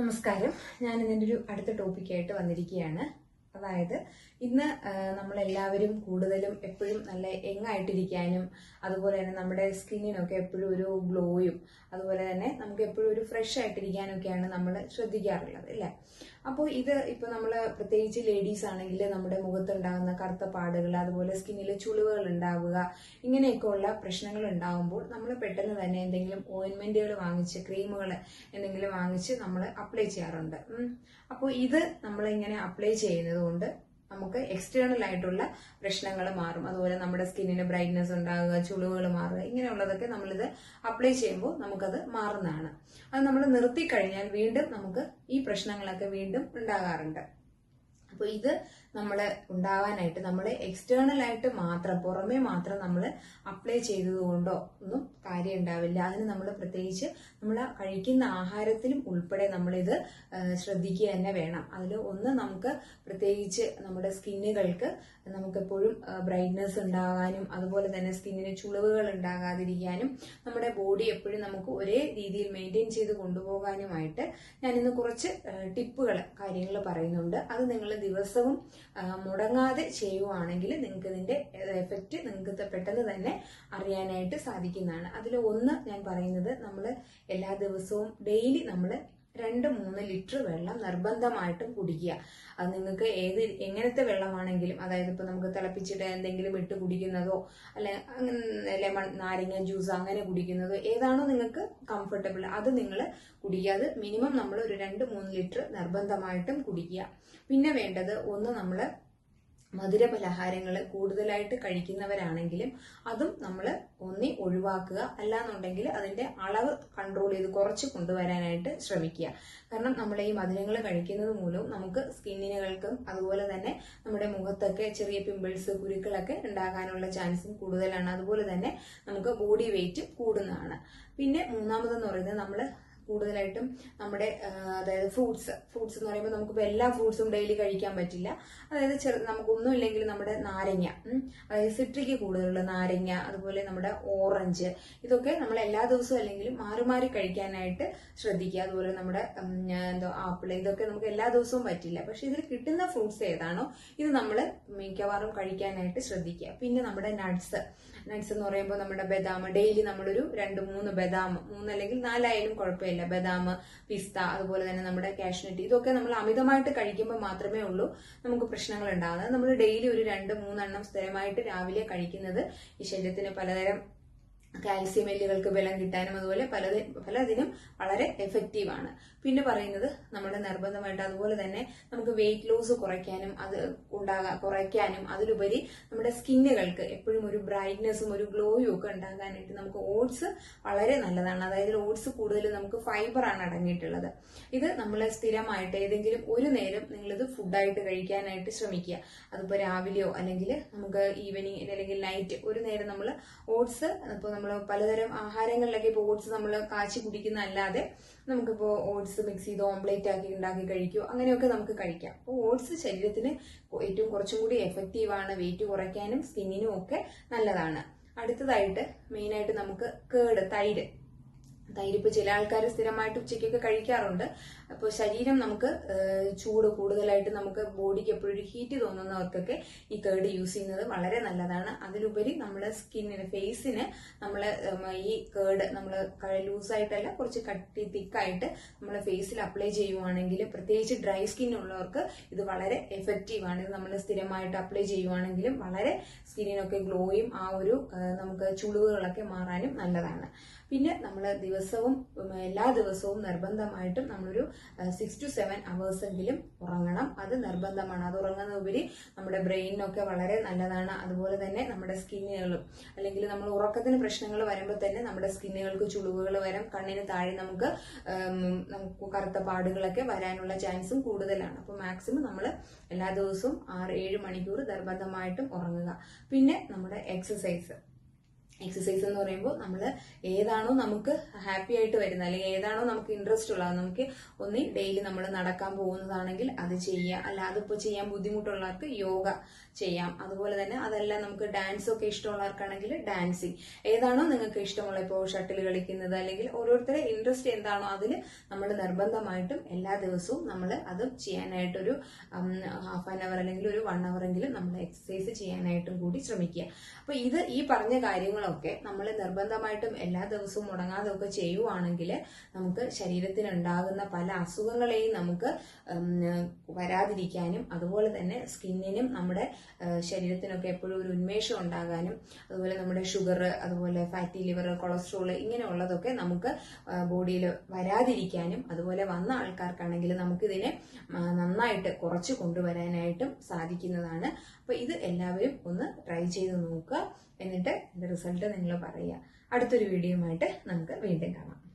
നമസ്കാരം. ഞാൻ ഇതിന്റെ ഒരു അടുത്ത ടോപ്പിക്കായിട്ട് വന്നിരിക്കുകയാണ്. അതായത് ഇന്ന് നമ്മളെല്ലാവരും കൂടുതലും എപ്പോഴും നല്ല യങ്ങായിട്ടിരിക്കാനും അതുപോലെ തന്നെ നമ്മുടെ സ്കിന്നിനൊക്കെ എപ്പോഴും ഒരു ഗ്ലോയും അതുപോലെ തന്നെ നമുക്ക് എപ്പോഴും ഒരു ഫ്രഷ് ആയിട്ടിരിക്കാനൊക്കെയാണ് നമ്മൾ ശ്രദ്ധിക്കാറുള്ളത് അല്ലേ? അപ്പോൾ ഇത് ഇപ്പോൾ നമ്മൾ പ്രത്യേകിച്ച് ലേഡീസ് ആണെങ്കിൽ നമ്മുടെ മുഖത്തുണ്ടാകുന്ന കറുത്ത പാടുകൾ അതുപോലെ സ്കിന്നിൽ ചുളിവുകൾ ഉണ്ടാവുക ഇങ്ങനെയൊക്കെ ഉള്ള പ്രശ്നങ്ങൾ ഉണ്ടാകുമ്പോൾ നമ്മൾ പെട്ടെന്ന് തന്നെ എന്തെങ്കിലും ഓയിൻമെന്റുകൾ വാങ്ങിച്ച് ക്രീമുകൾ എന്തെങ്കിലും വാങ്ങിച്ച് നമ്മൾ അപ്ലൈ ചെയ്യാറുണ്ട്. അപ്പോൾ ഇത് നമ്മൾ ഇങ്ങനെ അപ്ലൈ ചെയ്യുന്നത് കൊണ്ട് നമുക്ക് എക്സ്റ്റേണൽ ആയിട്ടുള്ള പ്രശ്നങ്ങൾ മാറും. അതുപോലെ നമ്മുടെ സ്കിന്നിന് ബ്രൈറ്റ്നസ് ഉണ്ടാകുക ചുളിവുകൾ മാറുക ഇങ്ങനെയുള്ളതൊക്കെ നമ്മളിത് അപ്ലൈ ചെയ്യുമ്പോൾ നമുക്കത് മാറുന്നതാണ്. അത് നമ്മൾ നിർത്തി കഴിഞ്ഞാൽ വീണ്ടും നമുക്ക് ഈ പ്രശ്നങ്ങളൊക്കെ വീണ്ടും ഉണ്ടാകാറുണ്ട്. അപ്പോൾ ഇത് നമ്മൾ ഉണ്ടാവാനായിട്ട് നമ്മൾ എക്സ്റ്റേണൽ ആയിട്ട് മാത്രം പുറമേ മാത്രം നമ്മൾ അപ്ലൈ ചെയ്തതുകൊണ്ടോ ഒന്നും കാര്യം ഉണ്ടാവില്ല അതിന് നമ്മൾ പ്രത്യേകിച്ച് നമ്മൾ കഴിക്കുന്ന ആഹാരത്തിലും ഉൾപ്പെടെ നമ്മളിത് ശ്രദ്ധിക്കുക തന്നെ വേണം. അതിൽ ഒന്ന് നമുക്ക് പ്രത്യേകിച്ച് നമ്മുടെ സ്കിന്നുകൾക്ക് നമുക്കെപ്പോഴും ബ്രൈറ്റ്നസ് ഉണ്ടാകാനും അതുപോലെ തന്നെ സ്കിന്നിന് ചുളിവുകൾ ഉണ്ടാകാതിരിക്കാനും നമ്മുടെ ബോഡി എപ്പോഴും നമുക്ക് ഒരേ രീതിയിൽ മെയിന്റെയിൻ ചെയ്ത് കൊണ്ടുപോകാനുമായിട്ട് ഞാനിന്ന് കുറച്ച് ടിപ്പുകൾ കാര്യങ്ങൾ പറയുന്നുണ്ട്. അത് നിങ്ങൾ ദിവസവും മുടങ്ങാതെ ചെയ്യുവാണെങ്കിൽ നിങ്ങൾക്ക് ഇതിന്റെ എഫക്റ്റ് നിങ്ങൾക്ക് പെട്ടെന്ന് തന്നെ അറിയാനായിട്ട് സാധിക്കുന്നതാണ്. അതിൽ ഒന്ന് ഞാൻ പറയുന്നത് നമ്മൾ എല്ലാ ദിവസവും ഡെയിലി നമ്മൾ രണ്ട് മൂന്ന് ലിറ്റർ വെള്ളം നിർബന്ധമായിട്ടും കുടിക്കുക. അത് നിങ്ങൾക്ക് ഏത് എങ്ങനത്തെ വെള്ളമാണെങ്കിലും അതായത് ഇപ്പൊ നമുക്ക് തിളപ്പിച്ചിട്ട് എന്തെങ്കിലും ഇട്ട് കുടിക്കുന്നതോ അല്ലെ ലെമൺ നാരങ്ങ ജ്യൂസ് അങ്ങനെ കുടിക്കുന്നതോ ഏതാണോ നിങ്ങൾക്ക് കംഫർട്ടബിൾ അത് നിങ്ങൾ കുടിക്കുക. അത് മിനിമം നമ്മൾ ഒരു രണ്ട് മൂന്ന് ലിറ്റർ നിർബന്ധമായിട്ടും കുടിക്കുക. പിന്നെ വേണ്ടത് ഒന്ന് നമ്മൾ മധുര പലഹാരങ്ങൾ കൂടുതലായിട്ട് കഴിക്കുന്നവരാണെങ്കിലും അതും നമ്മൾ ഒന്നി ഒഴിവാക്കുക. അല്ലാന്നുണ്ടെങ്കിൽ അതിന്റെ അളവ് കൺട്രോൾ ചെയ്ത് കുറച്ച് കൊണ്ടുവരാനായിട്ട് ശ്രമിക്കുക. കാരണം നമ്മൾ ഈ മധുരങ്ങൾ കഴിക്കുന്നത് മൂലവും നമുക്ക് സ്കിന്നിനുകൾക്കും അതുപോലെ തന്നെ നമ്മുടെ മുഖത്തൊക്കെ ചെറിയ പിമ്പിൾസ് കുരുക്കളൊക്കെ ഉണ്ടാകാനുള്ള ചാൻസും കൂടുതലാണ്. അതുപോലെ തന്നെ നമുക്ക് ബോഡി വെയിറ്റ് കൂടുന്നതാണ്. പിന്നെ മൂന്നാമതെന്ന് പറയുന്നത് നമ്മൾ കൂടുതലായിട്ടും നമ്മുടെ അതായത് ഫ്രൂട്ട്സ് ഫ്രൂട്ട്സ് എന്ന് പറയുമ്പോൾ നമുക്കിപ്പോൾ എല്ലാ ഫ്രൂട്ട്സും ഡെയിലി കഴിക്കാൻ പറ്റില്ല. അതായത് ചെറു നമുക്കൊന്നും ഇല്ലെങ്കിൽ നമ്മുടെ നാരങ്ങ അതായത് സിട്രിക്ക് കൂടുതലുള്ള നാരങ്ങ അതുപോലെ നമ്മുടെ ഓറഞ്ച് ഇതൊക്കെ നമ്മൾ എല്ലാ ദിവസവും അല്ലെങ്കിലും മാറി മാറി കഴിക്കാനായിട്ട് ശ്രദ്ധിക്കുക. അതുപോലെ നമ്മുടെ എന്തോ ആപ്പിൾ ഇതൊക്കെ നമുക്ക് എല്ലാ ദിവസവും പറ്റില്ല. പക്ഷെ ഇതിൽ കിട്ടുന്ന ഫ്രൂട്ട്സ് ഏതാണോ ഇത് നമ്മൾ മിക്കവാറും കഴിക്കാനായിട്ട് ശ്രദ്ധിക്കുക. പിന്നെ നമ്മുടെ നട്ട്സ് നട്ട്സ് എന്ന് പറയുമ്പോൾ നമ്മുടെ ബദാം ഡെയിലി നമ്മളൊരു രണ്ട് മൂന്ന് ബദാം മൂന്നല്ലെങ്കിൽ നാലായാലും കുഴപ്പമില്ല. ബദാം പിസ്ത അതുപോലെ തന്നെ നമ്മുടെ കാഷ്നട്ട് ഇതൊക്കെ നമ്മൾ അമിതമായിട്ട് കഴിക്കുമ്പോൾ മാത്രമേ ഉള്ളൂ നമുക്ക് പ്രശ്നങ്ങൾ ഉണ്ടാകുന്നത് നമ്മൾ ഡെയിലി ഒരു രണ്ട് മൂന്നെണ്ണം സ്ഥിരമായിട്ട് രാവിലെ കഴിക്കുന്നത് ഈ ശരീരത്തിന് പലതരം കാൽസ്യം എല്ലുകൾക്ക് ബലം കിട്ടാനും അതുപോലെ പലത് പലതിനും വളരെ എഫക്റ്റീവ് ആണ്. പിന്നെ പറയുന്നത് നമ്മുടെ നിർബന്ധമായിട്ട് അതുപോലെ തന്നെ നമുക്ക് വെയിറ്റ് ലോസ് കുറയ്ക്കാനും അത് ഉണ്ടാകാൻ കുറയ്ക്കാനും അതിലുപരി നമ്മുടെ സ്കിന്നുകൾക്ക് എപ്പോഴും ഒരു ബ്രൈറ്റ്നെസ്സും ഒരു ഗ്ലോയും ഒക്കെ ഉണ്ടാകാനായിട്ട് നമുക്ക് ഓട്സ് വളരെ നല്ലതാണ്. അതായത് ഓട്സ് കൂടുതലും നമുക്ക് ഫൈബർ ആണ് അടങ്ങിയിട്ടുള്ളത്. ഇത് നമ്മൾ സ്ഥിരമായിട്ട് ഏതെങ്കിലും ഒരു നേരം നിങ്ങളിത് ഫുഡായിട്ട് കഴിക്കാനായിട്ട് ശ്രമിക്കുക. അതിപ്പോൾ രാവിലെയോ അല്ലെങ്കിൽ നമുക്ക് ഈവനിങ് അല്ലെങ്കിൽ നൈറ്റ് ഒരു നേരം നമ്മൾ ഓട്സ് ഇപ്പോൾ നമ്മൾ പലതരം ആഹാരങ്ങളിലൊക്കെ ഇപ്പോൾ ഓട്സ് നമ്മൾ കാച്ചി കുടിക്കുന്ന അല്ലാതെ നമുക്കിപ്പോൾ ഓട്സ് മിക്സ് ചെയ്ത് ഓംപ്ലേറ്റ് ആക്കി ഉണ്ടാക്കി കഴിക്കുമോ അങ്ങനെയൊക്കെ നമുക്ക് കഴിക്കാം. അപ്പോൾ ഓട്സ് ശരീരത്തിന് ഏറ്റവും കുറച്ചും കൂടി എഫക്റ്റീവാണ് വെയിറ്റ് കുറയ്ക്കാനും സ്കിന്നിനും ഒക്കെ നല്ലതാണ്. അടുത്തതായിട്ട് മെയിനായിട്ട് നമുക്ക് കേട് തൈര്. തൈരിപ്പ് ചില ആൾക്കാർ സ്ഥിരമായിട്ട് ഉച്ചയ്ക്കൊക്കെ കഴിക്കാറുണ്ട്. അപ്പോൾ ശരീരം നമുക്ക് ചൂട് കൂടുതലായിട്ട് നമുക്ക് ബോഡിക്ക് എപ്പോഴും ഹീറ്റ് തോന്നുന്നവർക്കൊക്കെ ഈ തേർഡ് യൂസ് ചെയ്യുന്നത് വളരെ നല്ലതാണ്. അതിലുപരി നമ്മുടെ സ്കിന്നിന് ഫേസിന് നമ്മൾ ഈ കേർഡ് നമ്മൾ ലൂസായിട്ടല്ല കുറച്ച് കട്ടി തിക്കായിട്ട് നമ്മൾ ഫേസിൽ അപ്ലൈ ചെയ്യുവാണെങ്കിൽ പ്രത്യേകിച്ച് ഡ്രൈ സ്കിൻ ഉള്ളവർക്ക് ഇത് വളരെ എഫക്റ്റീവ് ആണ്. ഇത് നമ്മൾ സ്ഥിരമായിട്ട് അപ്ലൈ ചെയ്യുവാണെങ്കിലും വളരെ സ്കിന്നിനൊക്കെ ഗ്ലോയും ആ ഒരു നമുക്ക് ചുളിവുകളൊക്കെ മാറാനും നല്ലതാണ്. പിന്നെ നമ്മൾ ദിവസവും എല്ലാ ദിവസവും നിർബന്ധമായിട്ടും നമ്മളൊരു സിക്സ് ടു സെവൻ അവേഴ്സ് എങ്കിലും ഉറങ്ങണം. അത് നിർബന്ധമാണ്. അത് ഉറങ്ങുന്നതുപരി നമ്മുടെ ബ്രെയിനിനൊക്കെ വളരെ നല്ലതാണ്. അതുപോലെ തന്നെ നമ്മുടെ സ്കിന്നുകളും. അല്ലെങ്കിൽ നമ്മൾ ഉറക്കത്തിന് പ്രശ്നങ്ങൾ വരുമ്പോൾ തന്നെ നമ്മുടെ സ്കിന്നുകൾക്ക് ചുളിവുകൾ വരും. കണ്ണിന് താഴെ നമുക്ക് നമുക്ക് കറുത്ത പാടുകളൊക്കെ വരാനുള്ള ചാൻസും കൂടുതലാണ്. അപ്പോൾ മാക്സിമം നമ്മൾ എല്ലാ ദിവസവും ആറ് ഏഴ് മണിക്കൂർ നിർബന്ധമായിട്ടും ഉറങ്ങുക. പിന്നെ നമ്മുടെ എക്സസൈസ് എക്സസൈസ് എന്ന് പറയുമ്പോൾ നമ്മൾ ഏതാണോ നമുക്ക് ഹാപ്പി ആയിട്ട് വരുന്നത് അല്ലെങ്കിൽ ഏതാണോ നമുക്ക് ഇൻട്രസ്റ്റ് ഉള്ളത് നമുക്ക് ഒന്നി ഡെയിലി നമ്മൾ നടക്കാൻ പോകുന്നതാണെങ്കിൽ അത് ചെയ്യുക. അല്ല അതിപ്പോൾ ചെയ്യാൻ ബുദ്ധിമുട്ടുള്ളവർക്ക് യോഗ ചെയ്യാം. അതുപോലെ തന്നെ അതെല്ലാം നമുക്ക് ഡാൻസ് ഒക്കെ ഇഷ്ടമുള്ളവർക്കാണെങ്കിൽ ഡാൻസിങ് ഏതാണോ നിങ്ങൾക്ക് ഇഷ്ടമുള്ള ഇപ്പോൾ ഷട്ടിൽ കളിക്കുന്നത് അല്ലെങ്കിൽ ഓരോരുത്തരുടെ ഇൻട്രസ്റ്റ് എന്താണോ അതിൽ നമ്മൾ നിർബന്ധമായിട്ടും എല്ലാ ദിവസവും നമ്മൾ അത് ചെയ്യാനായിട്ടൊരു ഹാഫ് ആൻ അവർ അല്ലെങ്കിൽ ഒരു വൺ അവർ എങ്കിലും നമ്മൾ എക്സസൈസ് ചെയ്യാനായിട്ടും കൂടി ശ്രമിക്കുക. അപ്പോൾ ഇത് ഈ പറഞ്ഞ കാര്യങ്ങളൊക്കെ നമ്മൾ നിർബന്ധമായിട്ടും എല്ലാ ദിവസവും മുടങ്ങാതെ ഒക്കെ ചെയ്യുവാണെങ്കിൽ നമുക്ക് ശരീരത്തിന് ഉണ്ടാകുന്ന പല അസുഖങ്ങളെയും നമുക്ക് വരാതിരിക്കാനും അതുപോലെ തന്നെ സ്കിന്നിനും നമ്മുടെ ശരീരത്തിനൊക്കെ എപ്പോഴും ഒരു ഉന്മേഷം ഉണ്ടാകാനും അതുപോലെ നമ്മുടെ ഷുഗർ അതുപോലെ ഫാറ്റി ലിവർ കൊളസ്ട്രോൾ ഇങ്ങനെയുള്ളതൊക്കെ നമുക്ക് ബോഡിയിൽ വരാതിരിക്കാനും അതുപോലെ വന്ന ആൾക്കാർക്കാണെങ്കിൽ നമുക്കിതിനെ നന്നായിട്ട് കുറച്ച് കൊണ്ടുവരാനായിട്ടും സാധിക്കുന്നതാണ്. അപ്പോൾ ഇത് എല്ലാവരും ഒന്ന് ട്രൈ ചെയ്ത് നോക്കുക. എന്നിട്ട് റിസൾട്ട് നിങ്ങൾ പറയുക. അടുത്തൊരു വീഡിയോയുമായിട്ട് നമുക്ക് വീണ്ടും കാണാം.